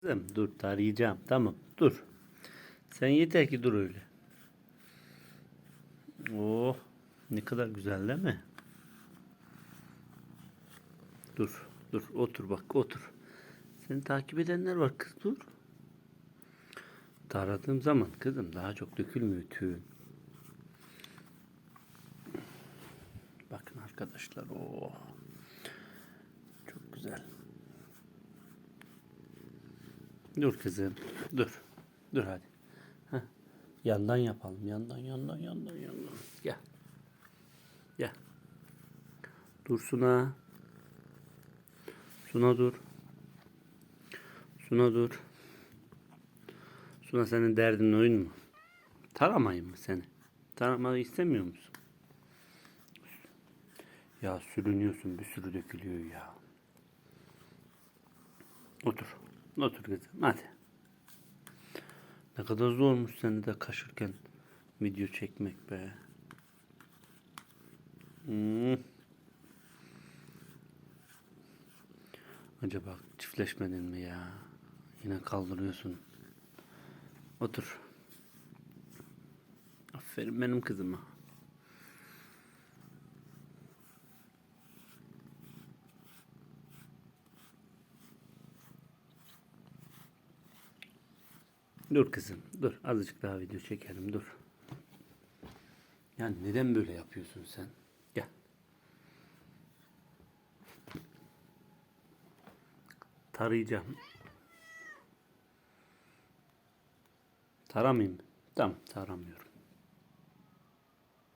Kızım dur tarayacağım. Tamam dur. Sen yeter ki dur öyle. Oh ne kadar güzel değil mi? Dur dur otur bak otur. Seni takip edenler var kız dur. Taradığım zaman kızım daha çok dökülmüyor tüyün. Bakın arkadaşlar oh. Çok güzel. Dur kızım. Dur. Dur hadi. Heh. Yandan yapalım. Yandan yandan yandan yandan. Gel. Gel. Dur Suna. Suna dur. Suna dur. Suna senin derdin oyun mu? Taramayın mı seni? Taramayı istemiyor musun? Ya sürünüyorsun bir sürü dökülüyor ya. Otur. Otur kızım hadi. Ne kadar zormuş seni de kaşırken video çekmek be. Hmm. Acaba çiftleşmedin mi ya? Yine kaldırıyorsun. Otur. Aferin benim kızıma. Dur kızım, dur. Azıcık daha video çekelim, dur. Yani neden böyle yapıyorsun sen? Gel. Tarayacağım. Taramayayım. Tamam, taramıyorum.